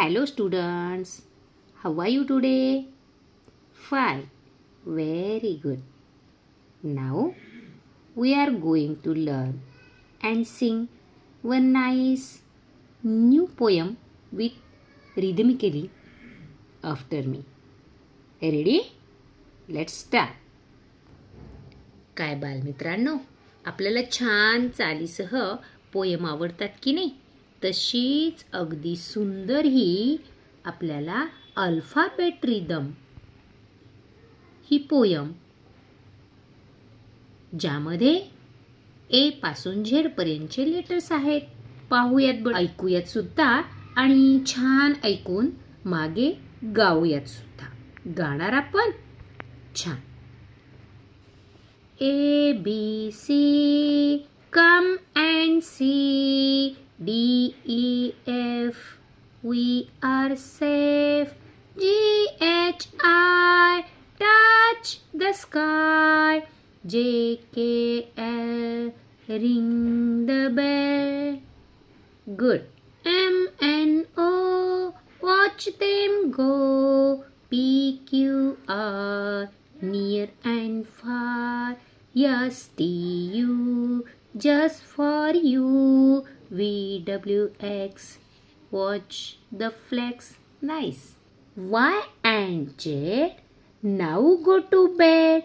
Hello students how are you today fine very good now we are going to learn and sing one nice new poem with rhythmically after me ready let start काय बालमित्रांनो आपल्याला छान चालीसह poem आवडतात की नाही? तशीच अगदी सुंदर ही आपल्याला अल्फाबेट रिदम ही पोयम ज्यामध्ये ए पासून झेडपर्यंतचे लेटर्स आहेत. पाहूयात बरं. ऐकूयात सुद्धा आणि छान ऐकून मागे गाऊयात सुद्धा. गाणार आपण? छान. A B C come and see. D E F we are safe. G H I touch the sky. J K L ring the bell. Good. M N O watch them go. P Q R near and far. Yes T U just for you V W X watch the flex. Nice. Y and Z now go to bed.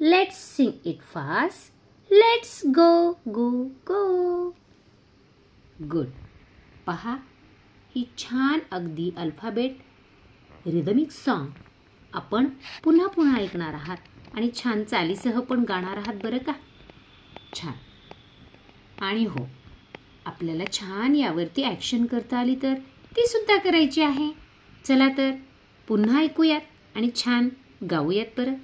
Let's sing it fast. Let's go go go. Good पहा ही छान अगदी alphabet rhythmic song आपण पुन्हा पुन्हा ऐकणार आहात आणि छान चालीसह पण गाणार आहात बरं का छान आणि हो आपल्याला छान यावरती ॲक्शन करता आली तर ती सुद्धा करायची आहे. चला तर पुन्हा ऐकूयात आणि छान गाऊयात परत.